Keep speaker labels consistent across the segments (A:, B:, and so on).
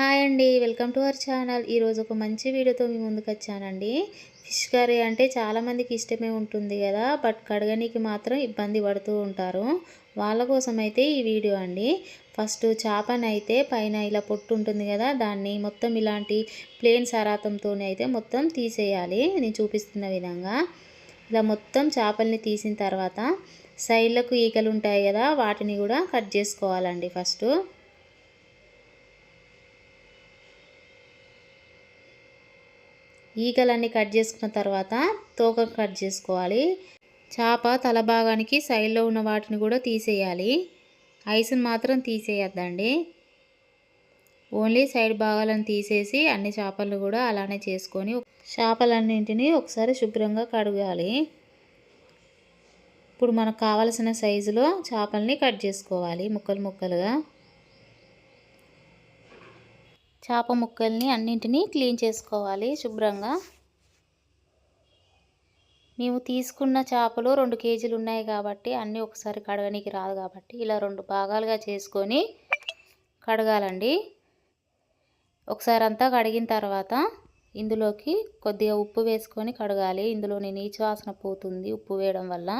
A: Hi అండి welcome to our channel. ఈరోజు ఒక మంచి వీడియోతో మీ ముందుకు వచ్చానండి. ఫిష్ కర్రీ అంటే చాలామందికి ఇష్టమే ఉంటుంది కదా బట్ కడగనీకి మాత్రం ఇబ్బంది పడుతూ ఉంటారు. వాళ్ళ కోసం అయితే ఈ వీడియో అండి. ఫస్ట్ చేపని అయితే పైన ఇలా పొట్టు ఉంటుంది కదా దాన్ని మొత్తం ఇలాంటి ప్లేన్ సరాతంతో అయితే మొత్తం తీసేయాలి. నేను చూపిస్తున్న విధంగా ఇలా మొత్తం చేపల్ని తీసిన తర్వాత సైడ్లకు ఈకలు ఉంటాయి కదా వాటిని కూడా కట్ చేసుకోవాలండి ఫస్ట్. ఈగలన్నీ కట్ చేసుకున్న తర్వాత తోక కట్ చేసుకోవాలి. చేప తల భాగానికి సైడ్లో ఉన్న వాటిని కూడా తీసేయాలి. ఐస్ని మాత్రం తీసేయద్దండి. ఓన్లీ సైడ్ భాగాలను తీసేసి అన్ని చేపలు కూడా అలానే చేసుకొని చేపలన్నింటినీ ఒకసారి శుభ్రంగా కడగాలి. ఇప్పుడు మనకు కావలసిన సైజులో చేపల్ని కట్ చేసుకోవాలి ముక్కలు ముక్కలుగా. చేప ముక్కల్ని అన్నింటినీ క్లీన్ చేసుకోవాలి శుభ్రంగా. మేము తీసుకున్న చేపలు రెండు కేజీలు ఉన్నాయి కాబట్టి అన్నీ ఒకసారి కడగనికి రాదు కాబట్టి ఇలా రెండు భాగాలుగా చేసుకొని కడగాలండి. ఒకసారి అంతా కడిగిన తర్వాత ఇందులోకి కొద్దిగా ఉప్పు వేసుకొని కడగాలి. ఇందులోని నీచు వాసన పోతుంది ఉప్పు వేయడం వల్ల.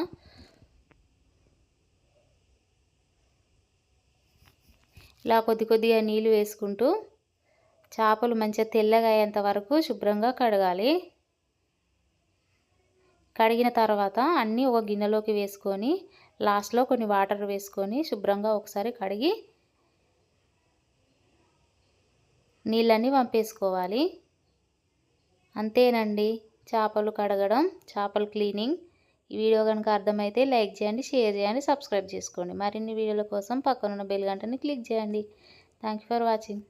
A: ఇలా కొద్ది కొద్దిగా నీళ్ళు వేసుకుంటూ చేపలు మంచిగా తెల్లగా అయ్యేంత వరకు శుభ్రంగా కడగాలి. కడిగిన తర్వాత అన్నీ ఒక గిన్నెలోకి వేసుకొని లాస్ట్లో కొన్ని వాటర్ వేసుకొని శుభ్రంగా ఒకసారి కడిగి నీళ్ళన్నీ పంపేసుకోవాలి అంతేనండి. చేపలు కడగడం చేపలు క్లీనింగ్. ఈ వీడియో కనుక అర్థమైతే లైక్ చేయండి షేర్ చేయండి సబ్స్క్రైబ్ చేసుకోండి. మరిన్ని వీడియోల కోసం పక్కనున్న బెల్ గంటని క్లిక్ చేయండి. Thank for watching.